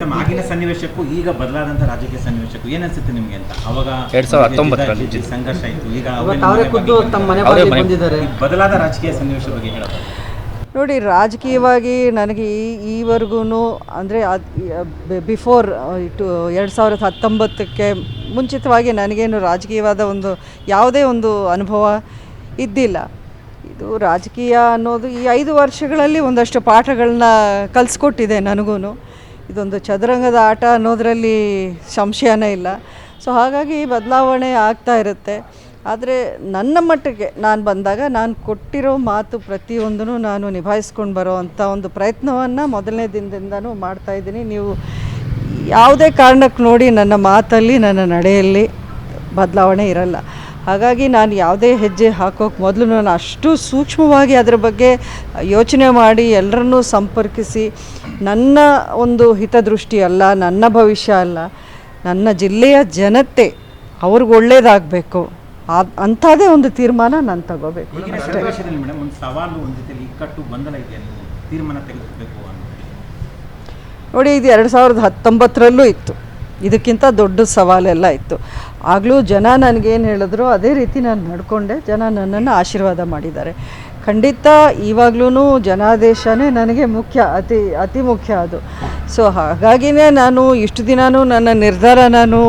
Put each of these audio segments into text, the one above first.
ನಮ್ಮ ಆಗಿನ ಸನ್ನಿವೇಶಕ್ಕೂ ಈಗ ಬದಲಾದಂತ ರಾಜಕೀಯ ಸನ್ನಿವೇಶಕ್ಕೂ ಏನ್ ಅನ್ಸುತ್ತೆ ನಿಮ್ಗೆ ಅಂತ? ಅವಾಗ ಎರಡ್ ಸಾವಿರದ ಹತ್ತೊಂಬತ್ತರಲ್ಲಿ. ಸಂಘರ್ಷ ಇತ್ತು ಈಗ ಅವರೇ ಖುದ್ದು ತಮ್ಮ ಮನೆ ಬಾಗಿಲಿಗೆ ಬಂದಿದ್ದಾರೆ. ಈ ಬದಲಾದ ರಾಜಕೀಯ ಸನ್ನಿವೇಶ ಬಗ್ಗೆ ಹೇಳೋದು ನೋಡಿ ರಾಜಕೀಯವಾಗಿ ನನಗೆ ಈ ಈವರೆಗೂ ಅಂದರೆ ಬಿಫೋರ್ ಟು ಎರಡು ಸಾವಿರದ ಹತ್ತೊಂಬತ್ತಕ್ಕೆ ಮುಂಚಿತವಾಗಿ ನನಗೇನು ರಾಜಕೀಯವಾದ ಒಂದು ಯಾವುದೇ ಒಂದು ಅನುಭವ ಇದ್ದಿಲ್ಲ. ಇದು ರಾಜಕೀಯ ಅನ್ನೋದು ಈ ಐದು ವರ್ಷಗಳಲ್ಲಿ ಒಂದಷ್ಟು ಪಾಠಗಳನ್ನ ಕಲಿಸ್ಕೊಟ್ಟಿದೆ ನನಗೂ ಇದೊಂದು ಚದುರಂಗದ ಆಟ ಅನ್ನೋದರಲ್ಲಿ ಸಂಶಯನೇ ಇಲ್ಲ. ಸೊ ಹಾಗಾಗಿ ಬದಲಾವಣೆ ಆಗ್ತಾ ಇರುತ್ತೆ. ಆದರೆ ನನ್ನ ಮಟ್ಟಿಗೆ ನಾನು ಬಂದಾಗ ನಾನು ಕೊಟ್ಟಿರೋ ಮಾತು ಪ್ರತಿಯೊಂದನ್ನು ನಾನು ನಿಭಾಯಿಸ್ಕೊಂಡು ಬರೋ ಅಂಥ ಒಂದು ಪ್ರಯತ್ನವನ್ನು ಮೊದಲನೇ ದಿನದಿಂದನೂ ಮಾಡ್ತಾಯಿದ್ದೀನಿ ನೀವು ಯಾವುದೇ ಕಾರಣಕ್ಕೆ ನೋಡಿ ನನ್ನ ಮಾತಲ್ಲಿ, ನನ್ನ ನಡೆಯಲ್ಲಿ ಬದಲಾವಣೆ ಇರಲ್ಲ. ಹಾಗಾಗಿ ನಾನು ಯಾವುದೇ ಹೆಜ್ಜೆ ಹಾಕೋಕ್ಕೆ ಮೊದಲು ನಾನು ಅಷ್ಟು ಸೂಕ್ಷ್ಮವಾಗಿ ಅದರ ಬಗ್ಗೆ ಯೋಚನೆ ಮಾಡಿ ಎಲ್ಲರನ್ನೂ ಸಂಪರ್ಕಿಸಿ ನನ್ನ ಒಂದು ಹಿತದೃಷ್ಟಿ ಅಲ್ಲ ನನ್ನ ಭವಿಷ್ಯ ಅಲ್ಲ ನನ್ನ ಜಿಲ್ಲೆಯ ಜನತೆ ಅವ್ರಿಗೆ ಒಳ್ಳೇದಾಗಬೇಕು. ಅಂಥದ್ದೇ ಒಂದು ತೀರ್ಮಾನ ನಾನು ತಗೋಬೇಕು. ನೋಡಿ ಇದು ಎರಡು ಸಾವಿರದ ಹತ್ತೊಂಬತ್ತರಲ್ಲೂ ಇತ್ತು. ಇದಕ್ಕಿಂತ ದೊಡ್ಡ ಸವಾಲೆಲ್ಲ ಇತ್ತು. ಆಗಲೂ ಜನ ನನಗೇನು ಹೇಳಿದ್ರು, ಅದೇ ರೀತಿ ನಾನು ನಡ್ಕೊಂಡೆ, ಜನ ನನ್ನನ್ನು ಆಶೀರ್ವಾದ ಮಾಡಿದ್ದಾರೆ. ಖಂಡಿತ ಇವಾಗ್ಲೂ ಜನಾದೇಶನೇ ನನಗೆ ಮುಖ್ಯ, ಅತಿ ಅತಿ ಮುಖ್ಯ ಅದು. ಸೊ ಹಾಗಾಗಿನೇ ನಾನು ಇಷ್ಟು ದಿನವೂ ನನ್ನ ನಿರ್ಧಾರ ನಾನು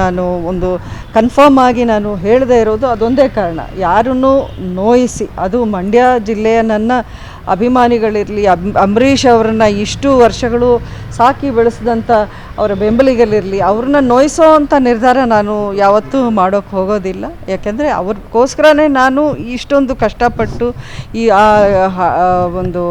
ನಾನು ಒಂದು ಕನ್ಫರ್ಮ್ ಆಗಿ ನಾನು ಹೇಳದೇ ಇರೋದು ಅದೊಂದೇ ಕಾರಣ. ಯಾರನ್ನು ನೋಯಿಸಿ, ಅದು ಮಂಡ್ಯ ಜಿಲ್ಲೆಯ ನನ್ನ ಅಭಿಮಾನಿಗಳಿರಲಿ, ಅಬ್, ಅಂಬರೀಷ್ ಅವರನ್ನು ಇಷ್ಟು ವರ್ಷಗಳು ಸಾಕಿ ಬೆಳೆಸಿದಂಥ ಅವರ ಬೆಂಬಲಿಗರಿರಲಿ, ಅವ್ರನ್ನ ನೋಯಿಸೋ ಅಂಥ ನಿರ್ಧಾರ ನಾನು ಯಾವತ್ತೂ ಮಾಡೋಕ್ಕೆ ಹೋಗೋದಿಲ್ಲ. ಯಾಕೆಂದರೆ ಅವ್ರಿಗೋಸ್ಕರನೇ ನಾನು ಇಷ್ಟೊಂದು ಕಷ್ಟಪಟ್ಟು ಈ ಆ ಒಂದು,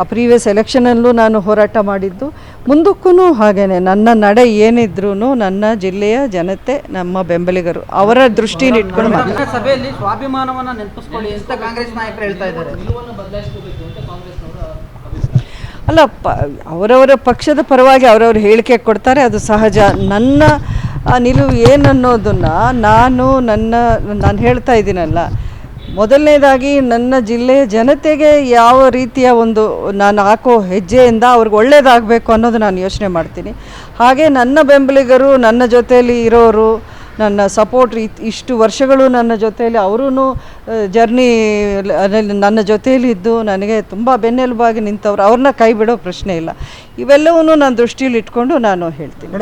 ಆ ಪ್ರೀವಿಯಸ್ ಎಲೆಕ್ಷನಲ್ಲೂ ನಾನು ಹೋರಾಟ ಮಾಡಿದ್ದು. ಮುಂದಕ್ಕೂ ಹಾಗೇ ನನ್ನ ನಡೆ ಏನಿದ್ರೂ ನನ್ನ ಜಿಲ್ಲೆಯ ಜನತೆ, ನಮ್ಮ ಬೆಂಬಲಿಗರು ಅವರ ದೃಷ್ಟಿನ ಇಟ್ಕೊಂಡು ಸಭೆಯಲ್ಲಿ ಸ್ವಾಭಿಮಾನವನ್ನ ನೆನಪಿಸ್ಕೊಳ್ಳಿ ಅಂತ ಕಾಂಗ್ರೆಸ್ ನಾಯಕರು ಹೇಳ್ತಾ ಇದ್ದಾರೆ. ಅಲ್ಲ, ಪ, ಅವರವರ ಪಕ್ಷದ ಪರವಾಗಿ ಅವರವರು ಹೇಳಿಕೆ ಕೊಡ್ತಾರೆ, ಅದು ಸಹಜ. ನನ್ನ ನಿಲುವು ಏನನ್ನೋದನ್ನು ನಾನು ನನ್ನ, ನಾನು ಹೇಳ್ತಾ ಇದ್ದೀನಲ್ಲ. ಮೊದಲನೇದಾಗಿ ನನ್ನ ಜಿಲ್ಲೆಯ ಜನತೆಗೆ ಯಾವ ರೀತಿಯ ಒಂದು, ನಾನು ಹಾಕೋ ಹೆಜ್ಜೆಯಿಂದ ಅವ್ರಿಗೆ ಒಳ್ಳೇದಾಗಬೇಕು ಅನ್ನೋದು ನಾನು ಯೋಚನೆ ಮಾಡ್ತೀನಿ. ಹಾಗೆ ನನ್ನ ಬೆಂಬಲಿಗರು, ನನ್ನ ಜೊತೆಯಲ್ಲಿ ಇರೋರು, ನನ್ನ ಸಪೋರ್ಟ್ ಇಷ್ಟು ವರ್ಷಗಳು ನನ್ನ ಜೊತೆಯಲ್ಲಿ ಅವರೂ ಜರ್ನಿ ಅದರಲ್ಲಿ ನನ್ನ ಜೊತೆಯಲ್ಲಿ ಇದ್ದು ನನಗೆ ತುಂಬ ಬೆನ್ನೆಲುಬಾಗಿ ನಿಂತವ್ರು. ಅವ್ರನ್ನ ಕೈ ಬಿಡೋ ಪ್ರಶ್ನೆ ಇಲ್ಲ. ಇವೆಲ್ಲವೂ ನಾನು ದೃಷ್ಟಿಯಲ್ಲಿ ಇಟ್ಕೊಂಡು ನಾನು ಹೇಳ್ತೀನಿ.